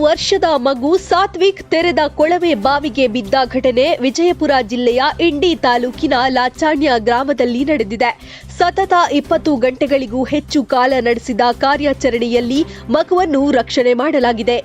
ವರ್ಷದ ಮಗು ಸಾತ್ವಿಕ್ ತೆರೆದ ಕೊಳವೆ ಬಾವಿಗೆ ಬಿದ್ದ ಘಟನೆ ವಿಜಯಪುರ ಜಿಲ್ಲೆಯ ಇಂಡಿ ತಾಲೂಕಿನ ಲಾಚಾಣ್ಯ ಗ್ರಾಮದಲ್ಲಿ ನಡೆದಿದೆ. ಸತತ ಇಪ್ಪತ್ತು ಗಂಟೆಗಳಿಗೂ ಹೆಚ್ಚು ಕಾಲ ನಡೆಸಿದ ಕಾರ್ಯಾಚರಣೆಯಲ್ಲಿ ಮಗುವನ್ನು ರಕ್ಷಣೆ ಮಾಡಲಾಗಿದೆ.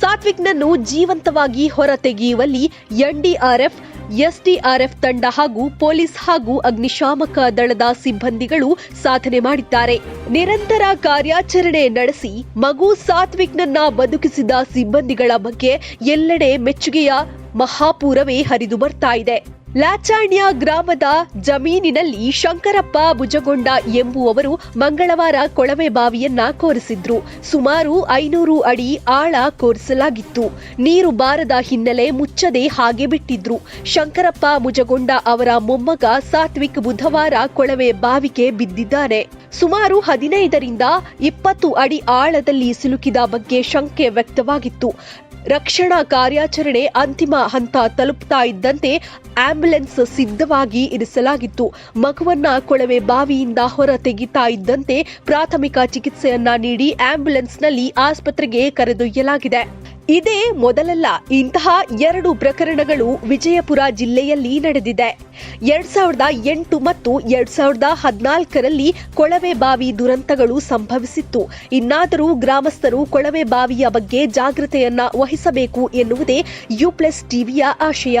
ಸಾತ್ವಿಕ್ನನ್ನು ಜೀವಂತವಾಗಿ ಹೊರತೆಗೆಯುವಲ್ಲಿ ಎನ್ಡಿಆರ್ಎಫ್ ಎಸ್ಡಿಆರ್ಎಫ್ ತಂಡ ಹಾಗೂ ಪೊಲೀಸ್ ಹಾಗೂ ಅಗ್ನಿಶಾಮಕ ದಳದ ಸಿಬ್ಬಂದಿಗಳು ಸಾಧನೆ ಮಾಡಿದ್ದಾರೆ. ನಿರಂತರ ಕಾರ್ಯಾಚರಣೆ ನಡೆಸಿ ಮಗು ಸಾತ್ವಿಕ್ನನ್ನ ಬದುಕಿಸಿದ ಸಿಬ್ಬಂದಿಗಳ ಬಗ್ಗೆ ಎಲ್ಲೆಡೆ ಮೆಚ್ಚುಗೆಯ ಮಹಾಪೂರವೇ ಹರಿದು ಬರ್ತಾ ಇದೆ. ಲಾಚಾಣ್ಯ ಗ್ರಾಮದ ಜಮೀನಿನಲ್ಲಿ ಶಂಕರಪ್ಪ ಭುಜಗೊಂಡ ಎಂಬುವವರು ಮಂಗಳವಾರ ಕೊಳವೆ ಬಾವಿಯನ್ನ ಕೋರಿಸಿದ್ರು. ಸುಮಾರು ಐನೂರು ಅಡಿ ಆಳ ಕೋರಿಸಲಾಗಿತ್ತು. ನೀರು ಬಾರದ ಹಿನ್ನೆಲೆ ಮುಚ್ಚದೆ ಹಾಗೆ ಬಿಟ್ಟಿದ್ರು. ಶಂಕರಪ್ಪ ಮುಜಗೊಂಡ ಅವರ ಮೊಮ್ಮಗ ಸಾತ್ವಿಕ್ ಬುಧವಾರ ಕೊಳವೆ ಬಾವಿಗೆ ಬಿದ್ದಿದ್ದಾರೆ. ಸುಮಾರು ಹದಿನೈದರಿಂದ ಇಪ್ಪತ್ತು ಅಡಿ ಆಳದಲ್ಲಿ ಸಿಲುಕಿದ ಬಗ್ಗೆ ಶಂಕೆ ವ್ಯಕ್ತವಾಗಿತ್ತು. ರಕ್ಷಣಾ ಕಾರ್ಯಾಚರಣೆ ಅಂತಿಮ ಹಂತ ತಲುಪ್ತಾ ಇದ್ದಂತೆ ಆಂಬ್ಯುಲೆನ್ಸ್ ಸಿದ್ಧವಾಗಿ ಇರಿಸಲಾಗಿತ್ತು. ಮಗುವನ್ನ ಕೊಳವೆ ಬಾವಿಯಿಂದ ಹೊರ ತೆಗಿತಾ ಇದ್ದಂತೆ ಪ್ರಾಥಮಿಕ ಚಿಕಿತ್ಸೆಯನ್ನ ನೀಡಿ ಆಂಬ್ಯುಲೆನ್ಸ್ನಲ್ಲಿ ಆಸ್ಪತ್ರೆಗೆ ಕರೆದೊಯ್ಯಲಾಗಿದೆ. ಇದೇ ಮೊದಲಲ್ಲ, ಇಂತಹ ಎರಡು ಪ್ರಕರಣಗಳು ವಿಜಯಪುರ ಜಿಲ್ಲೆಯಲ್ಲಿ ನಡೆದಿದೆ. ಎರಡ್ ಸಾವಿರದ ಎಂಟು ಮತ್ತು ಎರಡ್ ಸಾವಿರದ ಹದಿನಾಲ್ಕರಲ್ಲಿ ಕೊಳವೆ ಬಾವಿ ದುರಂತಗಳು ಸಂಭವಿಸಿತ್ತು. ಇನ್ನಾದರೂ ಗ್ರಾಮಸ್ಥರು ಕೊಳವೆ ಬಾವಿಯ ಬಗ್ಗೆ ಜಾಗೃತೆಯನ್ನ ವಹಿಸಬೇಕು ಎನ್ನುವುದೇ ಯು ಪ್ಲಸ್ ಟಿವಿಯ ಆಶಯ.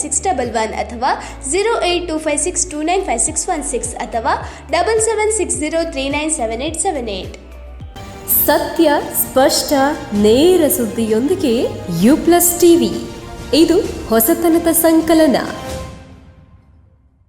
six double one ಅಥವಾ zero eight two five six two nine five six one six ಅಥವಾ double seven six zero three nine seven eight seven eight ಸತ್ಯ, ಸ್ಪಷ್ಟ, ನೇರ ಸುದ್ದಿಯೊಂದಿಗೆ ಯು ಪ್ಲಸ್ ಟಿವಿ ಇದು ಹೊಸತನದ ಸಂಕಲನ.